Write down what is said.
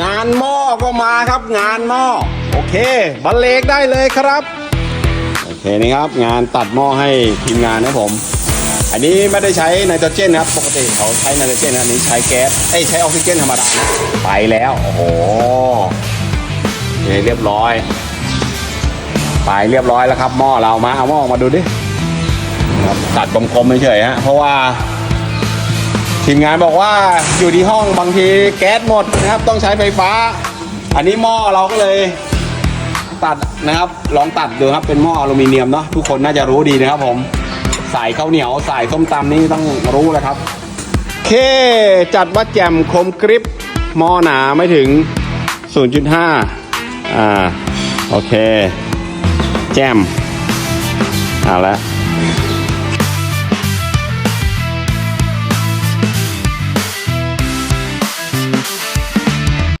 งานหม้อก็มาครับงานหม้อโอเคบรรเลงได้เลยครับโอเคนี่ครับ งานตัดหม้อให้ทีมงานนะผม อันนี้ไม่ได้ใช้ไนโตรเจนครับ ปกติเขาใช้ไนโตรเจนนะนี้ใช้แก๊สเอ้ใช้ออกซิเจนธรรมดานะไปแล้วโอ้โหเรียบร้อย ไปเรียบร้อยแล้วครับหม้อเรามาเอาหม้อมาดูดิครับตัดกลมๆเฉยฮะเพราะว่า ทีมงานบอกว่าอยู่ที่ห้องบางทีแก๊สหมดนะครับ ต้องใช้ไฟฟ้า อันนี้หม้อเราก็เลยตัดนะครับ ลองตัดดูครับเป็นหม้ออลูมิเนียมเนาะทุกคนน่าจะรู้ดีนะครับผมใส่ข้าวเหนียวใส่ส้มตำนี่ต้องรู้เลยครับเคจัดว่าแจ่มคมกริปหม้อหนาไม่ถึง 0.5 อ่า โอเค แจ่มเอาละ